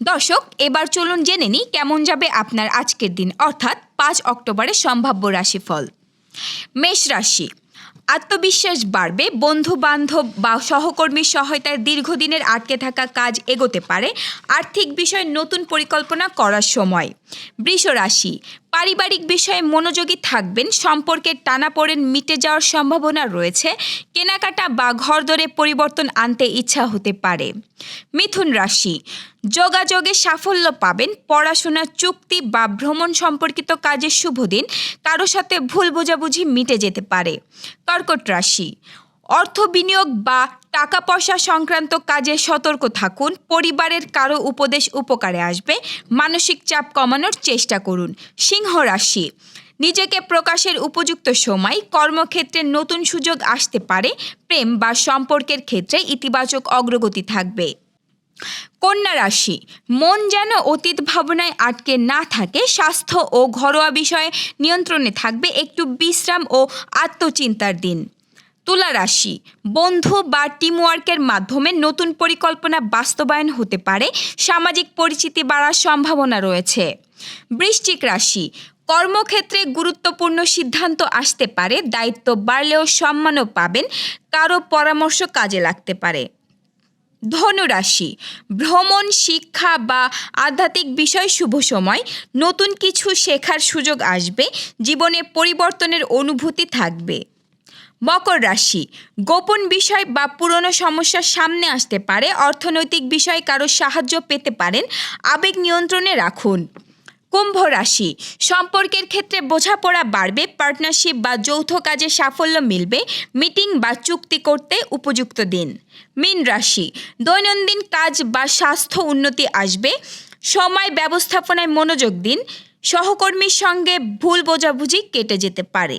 দর্শক, এবার চলুন জেনে নিই কেমন যাবে আপনার আজকের দিন, অর্থাৎ পাঁচ অক্টোবরের সম্ভাব্য রাশিফল। মেষ রাশি, আত্মবিশ্বাস বাড়বে বন্ধু বান্ধব বা সহকর্মীর সহায়তায় দীর্ঘদিনের আটকে থাকা কাজ এগোতে পারে, আর্থিক বিষয়ে নতুন পরিকল্পনা করার সময়। বৃষ রাশি পারিবারিক বিষয়ে মনোযোগী থাকবেন, সম্পর্কের টানাপোড়েন মিটে যাওয়ার সম্ভাবনা রয়েছে, কেনাকাটা বা ঘরদরে পরিবর্তন আনতে ইচ্ছা হতে পারে। মিথুন রাশি, যোগাযোগে সাফল্য পাবেন, পড়াশোনা, চুক্তি বা ভ্রমণ সম্পর্কিত কাজের শুভ দিন, কারও সাথে ভুল বোঝাবুঝি মিটে যেতে পারে। কর্কট রাশি অর্থ বিনিয়োগ বা টাকা পয়সা সংক্রান্ত কাজে সতর্ক থাকুন, পরিবারের কারও উপদেশ উপকারে আসবে, মানসিক চাপ কমানোর চেষ্টা করুন। সিংহ রাশি, নিজেকে প্রকাশের উপযুক্ত সময়, কর্মক্ষেত্রে নতুন সুযোগ আসতে পারে, প্রেম বা সম্পর্কের ক্ষেত্রে ইতিবাচক অগ্রগতি থাকবে। কন্যা রাশি, মন যেন অতীত ভাবনায় আটকে না থাকে, স্বাস্থ্য ও ঘরোয়া বিষয়ে নিয়ন্ত্রণে থাকবে, একটু বিশ্রাম ও আত্মচিন্তার দিন। তুলা রাশি। বন্ধু বা টিমওয়ার্কের মাধ্যমে নতুন পরিকল্পনা বাস্তবায়ন হতে পারে, সামাজিক পরিচিতি বাড়ার সম্ভাবনা রয়েছে। বৃশ্চিক রাশি, কর্মক্ষেত্রে গুরুত্বপূর্ণ সিদ্ধান্ত আসতে পারে, দায়িত্ব বাড়লেও সম্মানও পাবেন, কারও পরামর্শ কাজে লাগতে পারে। ধনুরাশি ভ্রমণ, শিক্ষা বা আধ্যাত্মিক বিষয় শুভ সময়, নতুন কিছু শেখার সুযোগ আসবে, জীবনে পরিবর্তনের অনুভূতি থাকবে। মকর রাশি। গোপন বিষয় বা পুরনো সমস্যার সামনে আসতে পারে, অর্থনৈতিক বিষয়ে কারও সাহায্য পেতে পারেন, আবেগ নিয়ন্ত্রণে রাখুন। কুম্ভ রাশি, সম্পর্কের ক্ষেত্রে বোঝাপড়া বাড়বে পার্টনারশিপ বা যৌথ কাজে সাফল্য মিলবে মিটিং বা চুক্তি করতে উপযুক্ত দিন। মীন রাশি, দৈনন্দিন কাজ বা স্বাস্থ্য উন্নতি আসবে, সময় ব্যবস্থাপনায় মনোযোগ দিন, সহকর্মীর সঙ্গে ভুল বোঝাবুঝি কেটে যেতে পারে।